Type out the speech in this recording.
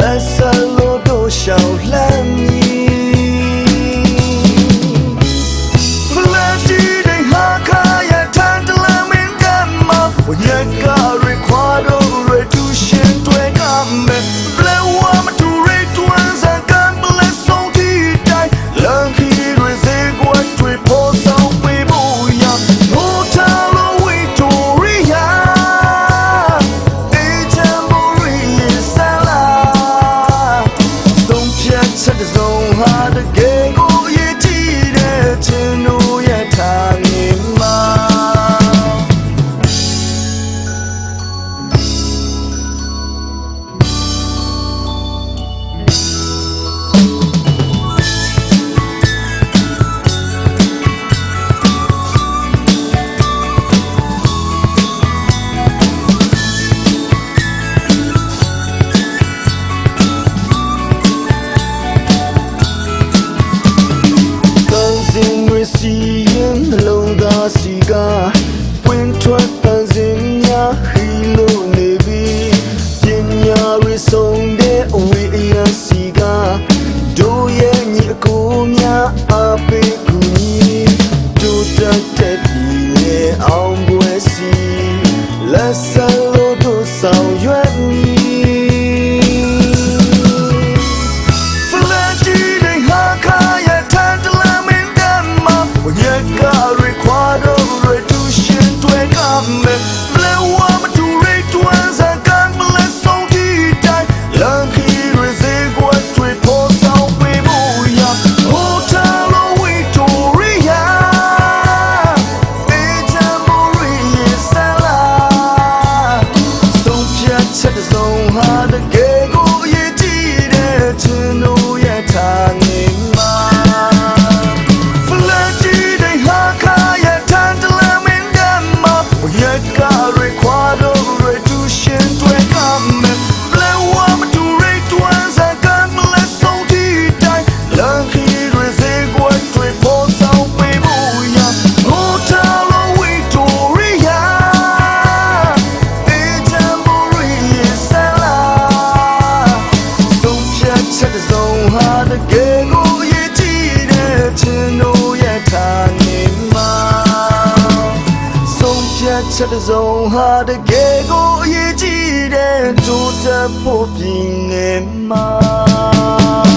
Let's said it's no hard to get. assim. 我也该 require 对独行对抗美。 လုံးဟာတကယ်ကိုရည်ကြည်တဲ့ခြင်းတို့ရဲ့ဌာနေမှာဆုံးဖြတ်ချက်တစ်စုံဟာတကယ်ကိုရည်ကြည်တဲ့တို့တဖို့ပြင်းနေမှာ